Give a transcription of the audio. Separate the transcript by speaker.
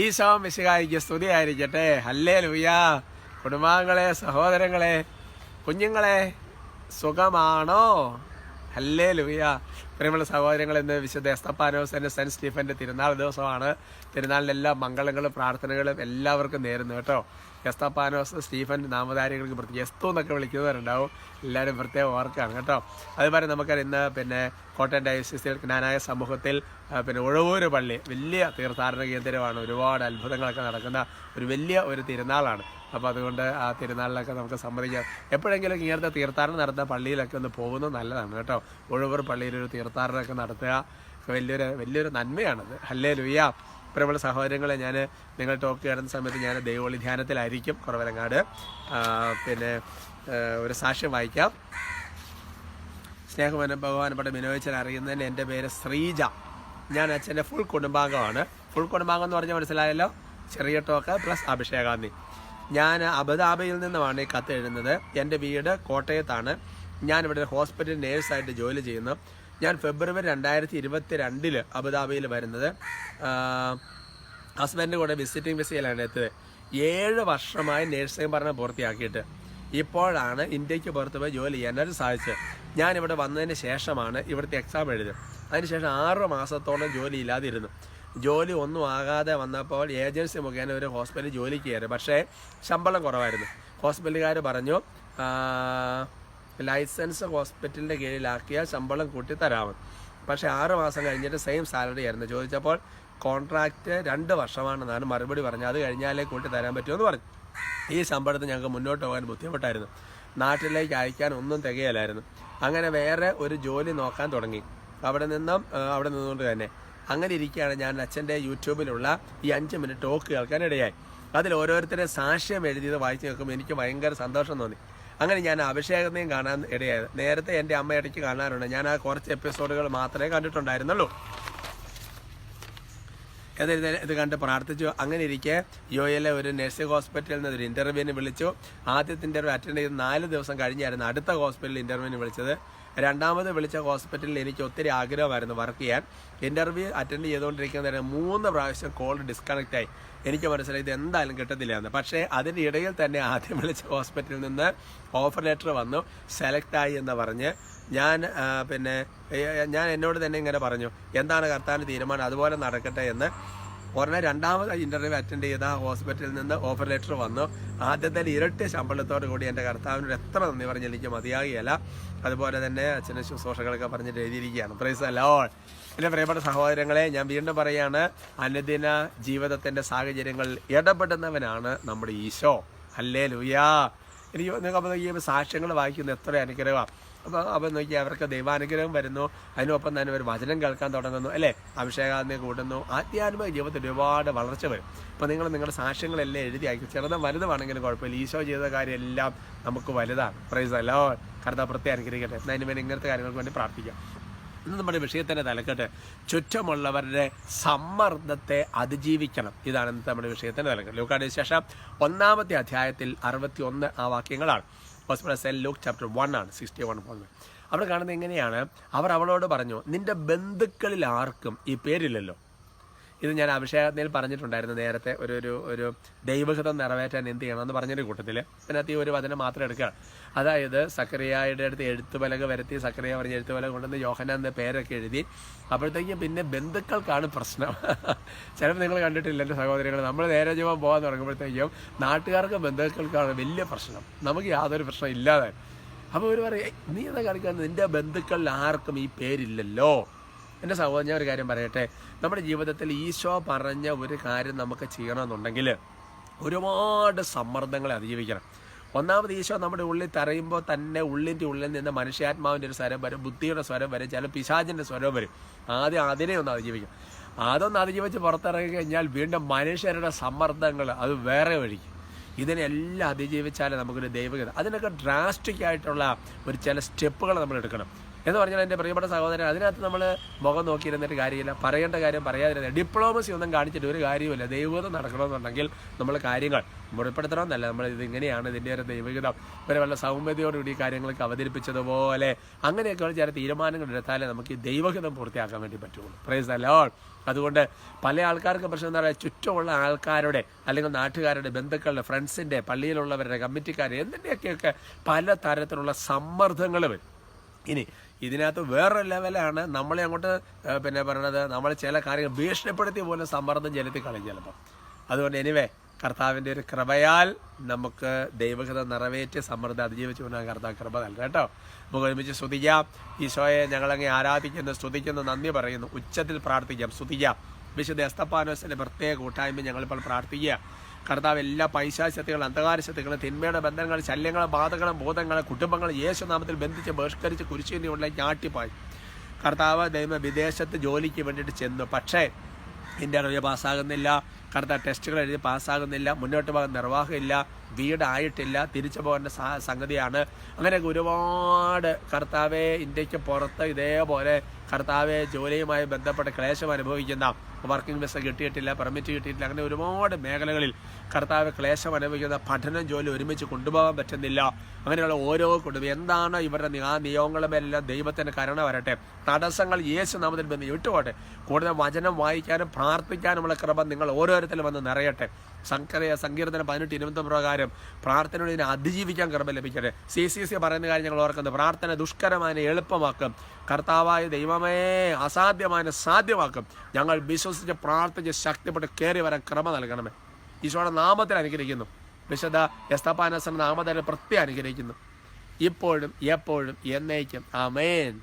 Speaker 1: ഈശോ മിശിഹായിക്ക് സ്തുതിയായിരിക്കട്ടെ. ഹല്ലേ ലൂയ കുടുംബാംഗങ്ങളെ സഹോദരങ്ങളെ കുഞ്ഞുങ്ങളെ സുഖമാണോ? ഹല്ലേ ലുയ്യ പ്രിയമുള്ള സഹോദരങ്ങൾ ഇന്ന് വിശുദ്ധ എസ്തപ്പാനോസിന്റെ സെന്റ് സ്റ്റീഫന്റെ തിരുനാൾ ദിവസമാണ്. തിരുനാളിന്റെ എല്ലാ മംഗളങ്ങളും പ്രാർത്ഥനകളും എല്ലാവർക്കും നേരുന്നു കേട്ടോ. എസ്തപ്പാനോസ് സ്റ്റീഫൻ നാമധാരികൾക്ക് പ്രത്യേകം എസ്തു എന്നൊക്കെ വിളിക്കുന്നവരുണ്ടാവും. എല്ലാവരും പ്രത്യേകം ഓർക്കുകയാണ് കേട്ടോ. അതുപോലെ നമുക്ക് ഇന്ന് പിന്നെ കോട്ടയം ഡയസിസിൽ ജ്ഞാനായ സമൂഹത്തിൽ പിന്നെ ഉഴവൂര് പള്ളി വലിയ തീർത്ഥാടന കേന്ദ്രമാണ്. ഒരുപാട് അത്ഭുതങ്ങളൊക്കെ നടക്കുന്ന ഒരു വലിയ ഒരു തിരുനാളാണ്. അപ്പോൾ അതുകൊണ്ട് ആ തിരുനാളിലൊക്കെ നമുക്ക് സമ്മതിക്കാം എപ്പോഴെങ്കിലും ഇങ്ങനത്തെ തീർത്ഥാടനം നടത്തുന്ന പള്ളിയിലൊക്കെ ഒന്ന് പോകുന്നത് നല്ലതാണ് കേട്ടോ. ഉഴവൂർ പള്ളിയിൽ ഒരു തീർത്ഥാടനമൊക്കെ നടത്തുക. വലിയൊരു വലിയൊരു നന്മയാണത്. ഹല്ലേ ലുയ്യ പ്രിയമുള്ള സഹോദരങ്ങളെ ഞാൻ നിങ്ങൾ ടോക്ക് ചെയ്യുന്ന സമയത്ത് ഞാൻ ദൈവോളി ധ്യാനത്തിലായിരിക്കും കുറവലങ്ങാട്. പിന്നെ ഒരു സാക്ഷ്യം വായിക്കാം. സ്നേഹമന ബഹുമാനപ്പെട്ട ബിനോയച്ചൻ അറിയുന്നതിന് എന്റെ പേര് ശ്രീജ. ഞാൻ അച്ഛന്റെ ഫുൾ കുടുംബാംഗമാണ്. ഫുൾ കുടുംബാംഗം എന്ന് പറഞ്ഞാൽ മനസ്സിലായല്ലോ? ചെറിയ ടോക്ക് പ്ലസ് അഭിഷേകാന്തി. ഞാൻ അബുദാബിയിൽ നിന്നുമാണ് ഈ കത്ത് എഴുതുന്നത്. എന്റെ വീട് കോട്ടയത്താണ്. ഞാനിവിടെ ഹോസ്പിറ്റൽ നേഴ്സായിട്ട് ജോലി ചെയ്യുന്നു. ഞാൻ ഫെബ്രുവരി രണ്ടായിരത്തി ഇരുപത്തി രണ്ടിൽ അബുദാബിയിൽ വരുന്നത്. ഹസ്ബൻഡ് കൂടെ വിസിറ്റിംഗ് വിസയിലാണ് എത്തിയത്. ഏഴ് വർഷമായി നേഴ്സിംഗ് പഠനം പൂർത്തിയാക്കിയിട്ട്. ഇപ്പോഴാണ് ഇന്ത്യയ്ക്ക് പുറത്ത് പോയി ജോലി ചെയ്യാനായിട്ട് സാധിച്ചത്. ഞാൻ ഇവിടെ വന്നതിന് ശേഷമാണ് ഇവിടുത്തെ എക്സാം എഴുതിയത്. അതിനുശേഷം ആറ് മാസത്തോളം ജോലി ഇല്ലാതിരുന്നു. ജോലി ഒന്നും ആകാതെ വന്നപ്പോൾ ഏജൻസി മുഖേന ഒരു ഹോസ്പിറ്റലിൽ ജോലിക്ക് കയറി. പക്ഷേ ശമ്പളം കുറവായിരുന്നു. ഹോസ്പിറ്റലുകാർ പറഞ്ഞു ലൈസൻസ് ഹോസ്പിറ്റലിന്റെ കീഴിലാക്കിയാൽ ശമ്പളം കൂട്ടി തരാമെന്ന് പക്ഷേ ആറ് മാസം കഴിഞ്ഞിട്ട് സെയിം സാലറി ആയിരുന്നു. ചോദിച്ചപ്പോൾ കോൺട്രാക്റ്റ് രണ്ട് വർഷമാണെന്നാണ് മറുപടി പറഞ്ഞത്. അത് കഴിഞ്ഞാലേ കൂട്ടി തരാൻ പറ്റുമെന്ന് പറഞ്ഞു. ഈ ശമ്പളത്തിൽ ഞങ്ങൾക്ക് മുന്നോട്ട് പോകാൻ ബുദ്ധിമുട്ടായിരുന്നു. നാട്ടിലേക്ക് അയക്കാൻ ഒന്നും തികയലായിരുന്നു. അങ്ങനെ വേറെ ഒരു ജോലി നോക്കാൻ തുടങ്ങി. അവിടെ നിന്നും അവിടെ നിന്നുകൊണ്ട് തന്നെ. അങ്ങനെ ഇരിക്കുകയാണ് ഞാൻ അച്ഛന്റെ യൂട്യൂബിലുള്ള ഈ അഞ്ച് മിനിറ്റ് ടോക്ക് കേൾക്കാൻ ഇടയായി. അതിൽ ഓരോരുത്തരെ സാക്ഷ്യം എഴുതിയത് വായിച്ച് നോക്കുമ്പോൾ എനിക്ക് ഭയങ്കര സന്തോഷം തോന്നി. അങ്ങനെ ഞാൻ അഭിഷേകത്തെയും കാണാൻ ഇടയായത് നേരത്തെ എന്റെ അമ്മ ഇടയ്ക്ക് കാണാറുണ്ട്. ഞാൻ ആ കുറച്ച് എപ്പിസോഡുകൾ മാത്രമേ കണ്ടിട്ടുണ്ടായിരുന്നുള്ളൂ. ഇത് ഇത് കണ്ട് പ്രാർത്ഥിച്ചു. അങ്ങനെ ഇരിക്കെ യോയിലെ ഒരു നഴ്സിംഗ് ഹോസ്പിറ്റലിൽ നിന്ന് ഒരു ഇന്റർവ്യൂവിന് വിളിച്ചു. ആദ്യത്തെ ഒരു അറ്റൻഡ് ചെയ്ത് നാല് ദിവസം കഴിഞ്ഞായിരുന്നു അടുത്ത ഹോസ്പിറ്റലിൽ ഇന്റർവ്യൂവിന് വിളിച്ചത്. രണ്ടാമത് വിളിച്ച ഹോസ്പിറ്റലിൽ എനിക്ക് ഒത്തിരി ആഗ്രഹമായിരുന്നു വർക്ക് ചെയ്യാൻ. ഇന്റർവ്യൂ അറ്റൻഡ് ചെയ്തുകൊണ്ടിരിക്കുന്ന നേരം മൂന്ന് പ്രാവശ്യം കോൾ ഡിസ്കണക്റ്റ് ആയി. എനിക്ക് മനസ്സിലായി ഇത് എന്തായാലും കിട്ടത്തില്ല എന്ന് പക്ഷേ അതിന്റെ ഇടയിൽ തന്നെ ആദ്യം വിളിച്ച ഹോസ്പിറ്റലിൽ നിന്ന് ഓഫർ ലെറ്റർ വന്നു. സെലക്ട് ആയി എന്ന് പറഞ്ഞ് ഞാൻ പിന്നെ ഞാൻ എന്നോട് തന്നെ ഇങ്ങനെ പറഞ്ഞു. എന്താണ് കർത്താന്റെ തീരുമാനം? അതുപോലെ നടക്കട്ടെ എന്ന്. ഉടനെ രണ്ടാമത് ഇന്റർവ്യൂ അറ്റൻഡ് ചെയ്ത ഹോസ്പിറ്റലിൽ നിന്ന് ഓഫർ ലെറ്റർ വന്നു. ആദ്യത്തെ ഇരട്ടി ശമ്പളത്തോടു കൂടി എന്റെ കർത്താവിനോട് എത്ര നന്ദി പറഞ്ഞ് എനിക്ക് മതിയാകുകയല്ല അതുപോലെ തന്നെ അച്ഛന് ശുശ്രൂഷകളൊക്കെ പറഞ്ഞിട്ട് എഴുതിയിരിക്കുകയാണ്. പ്രൈസ് അലോൾ എന്റെ പ്രിയപ്പെട്ട സഹോദരങ്ങളെ ഞാൻ വീണ്ടും പറയാണ് അനുദിന ജീവിതത്തിന്റെ സാഹചര്യങ്ങളിൽ ഇടപെടുന്നവനാണ് നമ്മുടെ ഈശോ. അല്ലേ ലുയാ എനിക്ക് നിങ്ങൾക്ക് ഈ സാക്ഷ്യങ്ങൾ വായിക്കുന്ന എത്ര അനുഗ്രഹമാണ് അപ്പോൾ അപ്പോൾ നോക്കി അവർക്ക് ദൈവാനുഗ്രഹം വരുന്നു. അതിനൊപ്പം തന്നെ ഒരു വചനം കേൾക്കാൻ തുടങ്ങുന്നു അല്ലേ? അഭിഷേകാന്തി കൂടുന്നു. ആധ്യാത്മിക ജീവിതത്തിൽ ഒരുപാട് വളർച്ച വരും. അപ്പോൾ നിങ്ങൾ നിങ്ങളുടെ സാക്ഷ്യങ്ങളെല്ലാം എഴുതി അയക്കും. ചെറുതും വലുതുമാണെങ്കിലും കുഴപ്പമില്ല. ഈശോ ചെയ്ത കാര്യമെല്ലാം നമുക്ക് വലുതാണ്. പ്രൈസ് അല്ലോ കർത്താവ് പ്രത്യേകം അനുഗ്രഹിക്കട്ടെ. അതിന് വേണ്ടി ഇങ്ങനത്തെ കാര്യങ്ങൾക്ക് വേണ്ടി പ്രാർത്ഥിക്കാം. ഇന്ന് നമ്മുടെ വിഷയത്തിന്റെ തലക്കെട്ട് ചുറ്റുമുള്ളവരുടെ സമ്മർദ്ദത്തെ അതിജീവിക്കണം. ഇതാണ് ഇന്നത്തെ നമ്മുടെ വിഷയത്തിന്റെ തലക്കെട്ട്. ലൂക്കാട് ശേഷം ഒന്നാമത്തെ അധ്യായത്തിൽ അറുപത്തി ഒന്ന് ആ വാക്യങ്ങളാണ്. Hospital cell Luke chapter one ആണ് സിക്സ്റ്റി വൺ പോകുന്നത് അവിടെ കാണുന്നത് എങ്ങനെയാണ്? അവർ അവളോട് പറഞ്ഞു നിന്റെ ബന്ധുക്കളിൽ ആർക്കും ഈ പേരില്ലല്ലോ. ഇത് ഞാൻ അഭിഷേകത്തിൽ പറഞ്ഞിട്ടുണ്ടായിരുന്നു നേരത്തെ ഒരു ഒരു ഒരു ദൈവഹിതം നിറവേറ്റാൻ എന്ത് ചെയ്യണം എന്ന് പറഞ്ഞൊരു കൂട്ടത്തിൽ അതിനകത്ത് ഈ ഒരു വചനം മാത്രം എടുക്കുക അതായത് സക്കറിയായുടെ അടുത്ത് എഴുത്തുപലക വരുത്തി സക്കറിയ പറഞ്ഞ എഴുത്തുപലക കൊണ്ടുവന്ന് യോഹന എന്ന പേരൊക്കെ എഴുതി അപ്പോഴത്തേക്കും പിന്നെ ബന്ധുക്കൾക്കാണ് പ്രശ്നം. ചിലപ്പോൾ നിങ്ങൾ കണ്ടിട്ടില്ല എന്റെ സഹോദരികൾ. നമ്മൾ നേരെ ജീവൻ പോകാൻ തുടങ്ങുമ്പോഴത്തേക്കും നാട്ടുകാർക്ക് ബന്ധുക്കൾക്കാണ് വലിയ പ്രശ്നം. നമുക്ക് യാതൊരു പ്രശ്നം ഇല്ലാതെ. അപ്പോൾ ഇവർ പറയും നീ എന്താ കാണിക്കുന്നത് നിന്റെ ബന്ധുക്കളിൽ ആർക്കും ഈ പേരില്ലല്ലോ. എന്റെ സഹോദരൻ ഞാൻ ഒരു കാര്യം പറയട്ടെ? നമ്മുടെ ജീവിതത്തിൽ ഈശോ പറഞ്ഞ ഒരു കാര്യം നമുക്ക് ചെയ്യണമെന്നുണ്ടെങ്കിൽ ഒരുപാട് സമ്മർദ്ദങ്ങളെ അതിജീവിക്കണം. ഒന്നാമത് ഈശോ നമ്മുടെ ഉള്ളിൽ തറയുമ്പോൾ തന്നെ ഉള്ളിന്റെ ഉള്ളിൽ നിന്ന് മനുഷ്യാത്മാവിന്റെ ഒരു സ്വരം വരും ബുദ്ധിയുടെ സ്വരം വരും ചില പിശാചിന്റെ സ്വരം വരും. ആദ്യം അതിനെ ഒന്ന് അതിജീവിക്കും അതൊന്ന് അതിജീവിച്ച് പുറത്തിറങ്ങി കഴിഞ്ഞാൽ വീണ്ടും മനുഷ്യരുടെ സമ്മർദ്ദങ്ങൾ അത് വേറെ വഴിക്കും ഇതിനെല്ലാം അതിജീവിച്ചാലേ നമുക്കൊരു ദൈവഗത അതിനൊക്കെ ഡ്രാസ്റ്റിക് ആയിട്ടുള്ള ഒരു ചില സ്റ്റെപ്പുകൾ നമ്മൾ എടുക്കണം. എന്ന് പറഞ്ഞാൽ എന്റെ പ്രിയപ്പെട്ട സഹോദരൻ അതിനകത്ത് നമ്മൾ മുഖം നോക്കിയിരുന്നിട്ട് കാര്യമില്ല. പറയേണ്ട കാര്യം പറയാതിരുന്ന ഡിപ്ലോമസി ഒന്നും കാണിച്ചിട്ട് ഒരു കാര്യമില്ല ദൈവം നടക്കണമെന്നുണ്ടെങ്കിൽ നമ്മൾ കാര്യങ്ങൾ മുറിപ്പെടുത്തണമെന്നല്ല നമ്മൾ ഇത് ഇങ്ങനെയാണ് ഇതിന്റെ ഒരു ദൈവികതം. ഇവരെ വല്ല സൗമ്യതയോടുകൂടി കാര്യങ്ങളൊക്കെ അവതരിപ്പിച്ചതുപോലെ അങ്ങനെയൊക്കെയുള്ള ചില തീരുമാനങ്ങൾ എടുത്താലേ നമുക്ക് ഈ ദൈവഹിതം പൂർത്തിയാക്കാൻ വേണ്ടി പറ്റുള്ളൂ. പ്രൈസ് അല്ലോ അതുകൊണ്ട് പല ആൾക്കാർക്ക് പ്രശ്നം എന്താ പറയുക ചുറ്റുമുള്ള ആൾക്കാരുടെ അല്ലെങ്കിൽ നാട്ടുകാരുടെ ബന്ധുക്കളുടെ ഫ്രണ്ട്സിന്റെ പള്ളിയിലുള്ളവരുടെ കമ്മിറ്റിക്കാർ എന്തിന്റെയൊക്കെയൊക്കെ പല തരത്തിലുള്ള സമ്മർദ്ദങ്ങൾ വരും. ഇനി ഇതിനകത്ത് വേറൊരു ലെവലാണ് നമ്മളെ അങ്ങോട്ട് പിന്നെ പറയണത് നമ്മൾ ചില കാര്യങ്ങൾ ഭീഷണിപ്പെടുത്തി പോലും സമ്മർദ്ദം ചെലുത്തി കളയും ചിലപ്പോൾ അതുകൊണ്ട് എനിവേ കർത്താവിന്റെ ഒരു കൃപയാൽ നമുക്ക് ദൈവഹിതം നിറവേറ്റി സമ്മർദ്ദം അതിജീവിച്ചു കൊണ്ടാണ് കർത്താവ് കൃപ നൽകുക കേട്ടോ. നമുക്ക് ഒരുമിച്ച് സ്തുതിക്കാം. ഈശോയെ ഞങ്ങളങ്ങ് ആരാധിക്കുന്നു സ്തുതിക്കുന്നു നന്ദി പറയുന്നു. ഉച്ചത്തിൽ പ്രാർത്ഥിക്കാം. സ്തുതിക്കാം. വിശുദ്ധ എസ്തപ്പാനോസിന്റെ പ്രത്യേക കൂട്ടായ്മ ഞങ്ങളിപ്പോൾ പ്രാർത്ഥിക്കുക. കർത്താവ് എല്ലാ പൈശാശക്തികളും അന്ധകാര ശക്തികളും തിന്മയുടെ ബന്ധങ്ങൾ ശല്യങ്ങളും ബാധകളും ബോധങ്ങളും കുടുംബങ്ങളും യേശുനാമത്തിൽ ബന്ധിച്ച് ബഹിഷ്കരിച്ച് കുരിശിനുള്ള ഞാട്ടിപ്പായി കർത്താവ് ദൈവം വിദേശത്ത് ജോലിക്ക് വേണ്ടിയിട്ട് ചെന്നു. പക്ഷേ ഇന്റർവ്യൂ പാസ്സാകുന്നില്ല. കർത്താവ് ടെസ്റ്റുകൾ എഴുതി പാസ്സാകുന്നില്ല. മുന്നോട്ട് പോകാൻ നിർവാഹമില്ല. വീടായിട്ടില്ല. തിരിച്ചു പോകേണ്ട സംഗതിയാണ്. അങ്ങനെ ഒരുപാട് കർത്താവെ ഇന്ത്യയ്ക്ക് പുറത്ത് ഇതേപോലെ കർത്താവെ ജോലിയുമായി ബന്ധപ്പെട്ട ക്ലേശം അനുഭവിക്കുന്ന വർക്കിംഗ് വിസ കിട്ടിയിട്ടില്ല പെർമിറ്റ് കിട്ടിയിട്ടില്ല അങ്ങനെ ഒരുപാട് മേഖലകളിൽ കർത്താവ് ക്ലേശം അനുഭവിക്കുന്ന പഠനം ജോലി ഒരുമിച്ച് കൊണ്ടുപോകാൻ പറ്റുന്നില്ല. അങ്ങനെയുള്ള ഓരോ കുടുംബം എന്താണ് ഇവരുടെ ആ നിയോഗങ്ങളുമെല്ലാം ദൈവത്തിന്റെ കരുണ വരട്ടെ? തടസ്സങ്ങൾ യേശു നാമത്തിൽ ബന്ധം വിട്ടുപോട്ടെ? കൂടുതൽ വചനം വായിക്കാനും പ്രാർത്ഥിക്കാനുമുള്ള കൃപ നിങ്ങൾ ഓരോരുത്തരും വന്ന് നിറയട്ടെ? സങ്കര സങ്കീർത്തനം പതിനെട്ട് ഇരുപത്തി പ്രകാരം പ്രാർത്ഥനയോട് ഇതിനെ അതിജീവിക്കാൻ കൃപ ലഭിക്കട്ടെ. സി സി സി പറയുന്ന കാര്യം ഞങ്ങൾ ഓർക്കുന്നത്. പ്രാർത്ഥന ദുഷ്കരമായ എളുപ്പമാക്കും. കർത്താവായ ദൈവമേ അസാധ്യമായ സാധ്യമാക്കും. ഞങ്ങൾ വിശ്വസിച്ച് പ്രാർത്ഥിച്ച് ശക്തിപ്പെട്ട് കയറി വരാൻ ക്രമ നൽകണമേ. ഈശോയുടെ നാമത്തിൽ അനുഗ്രഹിക്കുന്നു. വിശുദ്ധ എസ്തപ്പാനസൻ നാമത്തിൽ പ്രത്യേകം അനുഗ്രഹിക്കുന്നു. ഇപ്പോഴും എപ്പോഴും എന്നേക്കും. ആമേൻ.